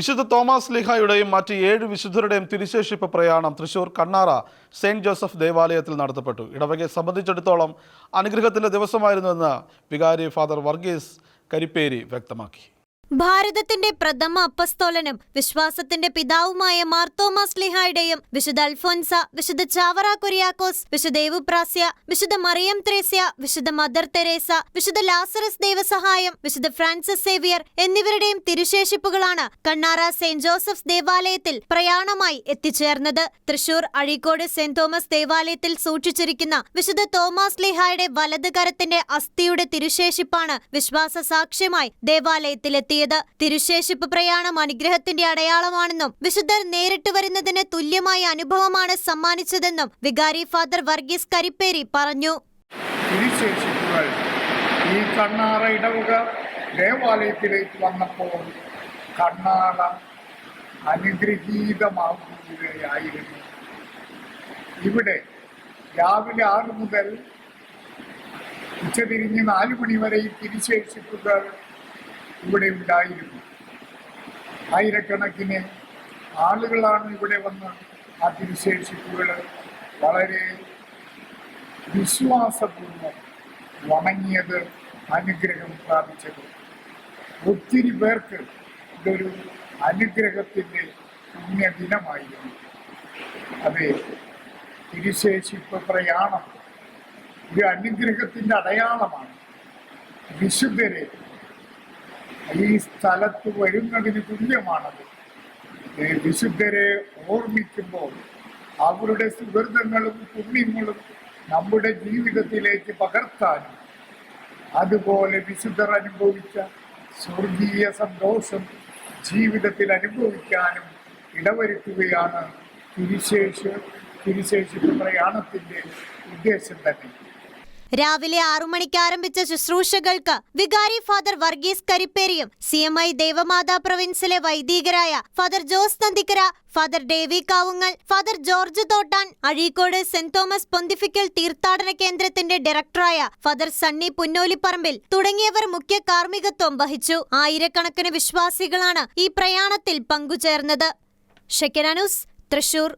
വിശുദ്ധ തോമസ് ലിഹായുടെയും മറ്റ് ഏഴ് വിശുദ്ധരുടെയും തിരുശേഷിപ്പ് പ്രയാണം തൃശൂർ കണ്ണാറ സെയിന്റ് ജോസഫ് ദേവാലയത്തിൽ നടത്തപ്പെട്ടു. ഇടവകയെ സംബന്ധിച്ചിടത്തോളം അനുഗ്രഹത്തിന്റെ ദിവസമായിരുന്നുവെന്ന് വികാരി ഫാദർ വർഗീസ് കരിപ്പേരി വ്യക്തമാക്കി. ഭാരതത്തിന്റെ പ്രഥമ അപ്പസ്തോലനും വിശ്വാസത്തിന്റെ പിതാവുമായ മാർത്തോമാ സ്ലിഹായുടെയും വിശുദ്ധ അൽഫോൻസ വിശുദ്ധ ചാവറ കുര്യാക്കോസ് വിശുദ്ധ ഏവുപ്രാസ്യ വിശുദ്ധ മറിയം ത്രേസ്യ വിശുദ്ധ മദർ തെരേസ വിശുദ്ധ ലാസറസ് ദേവസഹായം വിശുദ്ധ ഫ്രാൻസിസ് സേവിയർ എന്നിവരുടെയും തിരുശേഷിപ്പുകളാണ് കണ്ണാറ സെന്റ് ജോസഫ്സ് ദേവാലയത്തിൽ പ്രയാണമായി എത്തിച്ചേർന്നത്. തൃശൂർ അഴീക്കോട് സെന്റ് തോമസ് ദേവാലയത്തിൽ സൂക്ഷിച്ചിരിക്കുന്ന വിശുദ്ധ തോമസ് ലിഹായുടെ വലത് കരത്തിന്റെ അസ്ഥിയുടെ തിരുശേഷിപ്പാണ് വിശ്വാസ സാക്ഷ്യമായി ദേവാലയത്തിലെത്തിയത്. തിരുശേഷിപ്പ് പ്രയാണം അനുഗ്രഹത്തിന്റെ അടയാളമാണെന്നും വിശുദ്ധർ നേരിട്ട് വരുന്നതിന് തുല്യമായ അനുഭവമാണ് സമ്മാനിച്ചതെന്നും വികാരി ഫാദർ വർഗീസ് കരിപ്പേരി പറഞ്ഞു. ഈ കണ്ണാറ ഇടവക ദേവാലയത്തിലേക്ക് വന്നപ്പോൾ കണ്ണാറ അനുഗ്രഹീതമാകുകയായിരുന്നു. ഇവിടെ രാവിലെ ആറ് മുതൽ ഉച്ചതിരിഞ്ഞ് നാല് മണി വരെ ഈ തിരുശേഷിപ്പുകൾ ഇവിടെ ഉണ്ടായിരുന്നു. ആയിരക്കണക്കിന് ആളുകളാണ് ഇവിടെ വന്ന് ആ തിരുശേഷിപ്പുകൾ വളരെ വിശ്വാസപൂർവം വണങ്ങിയത് അനുഗ്രഹം പ്രാപിച്ചത്. ഒത്തിരി പേർക്ക് ഇതൊരു അനുഗ്രഹത്തിന്റെ പുണ്യദിനമായിരുന്നു അതെ തിരുശേഷിപ്പ് പ്രയാണം ഒരു അനുഗ്രഹത്തിന്റെ അടയാളമാണ്. വിശുദ്ധരെ ഈ സ്ഥലത്ത് വരുന്നതിന് തുല്യമാണത്. വിശുദ്ധരെ ഓർമ്മിക്കുമ്പോൾ അവരുടെ സുഹൃതങ്ങളും പുണ്യങ്ങളും നമ്മുടെ ജീവിതത്തിലേക്ക് പകർത്താനും അതുപോലെ വിശുദ്ധർ അനുഭവിച്ച സ്വർഗീയ സന്തോഷം ജീവിതത്തിൽ അനുഭവിക്കാനും ഇടവരുത്തുകയാണ് തിരുശേഷ തിരുശേഷിപ്പ് പ്രയാണത്തിന്റെ ഉദ്ദേശം തന്നെ. രാവിലെ ആറു മണിക്ക് ആരംഭിച്ച ശുശ്രൂഷകൾക്ക് വികാരി ഫാദർ വർഗീസ് കരിപ്പേരിയും സി എം ഐ ദേവമാതാ പ്രൊവിൻസിലെ വൈദികരായ father Jose Nandikkara father Davy Kavungal father George Thottan Azhikode saint Thomas pontifical തീർത്ഥാടന കേന്ദ്രത്തിന്റെ ഡയറക്ടറായ ഫാദർ സണ്ണി പുന്നോലിപ്പറമ്പിൽ തുടങ്ങിയവർ മുഖ്യ കാർമ്മികത്വം വഹിച്ചു. ആയിരക്കണക്കിന് വിശ്വാസികളാണ് ഈ പ്രയാണത്തിൽ പങ്കുചേർന്നത്. ഷെക്കനാനൂസ് തൃശൂർ.